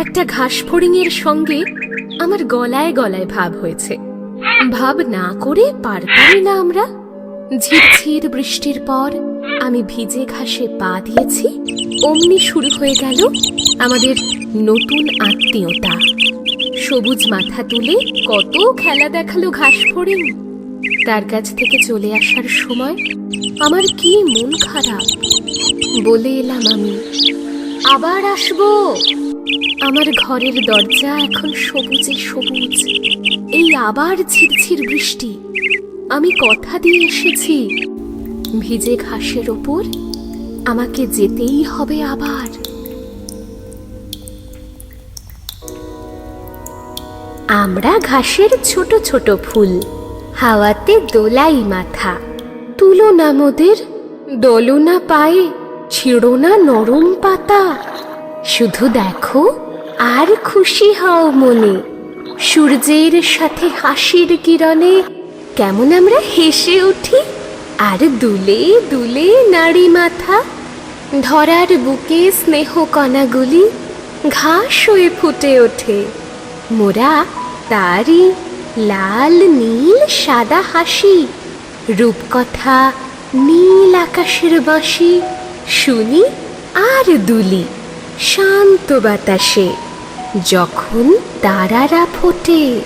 একটা ঘাস ফড়িংয়ের সঙ্গে আমার গলায় গলায় ভাব হয়েছে। ভাব না করে পারতামই না আমরা। ঝিরঝির বৃষ্টির পর আমি ভিজে ঘাসে পা দিয়েছি। অমনি শুরু হয়ে গেল আমাদের নতুন আত্মীয়তা। সবুজ মাথা তুলে কত খেলা দেখাল ঘাস ফড়িং তার কাছ থেকে চলে আসার সময় আমার কি মন খারাপ বলে এলাম আমি। আবার আসব। আমার ঘরের দরজা এখন সবুজে সবুজ। এই আবার ঝিরঝির বৃষ্টি। আমি কথা দিয়ে এসেছি, ভিজে ঘাসের ওপর আমাকে যেতেই হবে আবার। আমরা ঘাসের ছোট ছোট ফুল, হাওয়াতে দোলাই মাথা। তুলো না মোদের দোলো না পায়ে ছিড়ো না নরম পাতা। শুধু দেখো, আর খুশি হও মনে। সূর্যের সাথে হাসির কিরণে কেমন আমরা হেসে উঠি, আর দুলে দুলে নাড়ি মাথা। ধরার বুকে স্নেহ কণাগুলি ঘাস হয়ে ফুটে ওঠে। মোরা তারই লাল, নীল, সাদা হাসি, রূপকথা নীল আকাশের বাঁশি শুনি আর দুলি। শান্ত বাতাসে যখন তারারা ফোটে।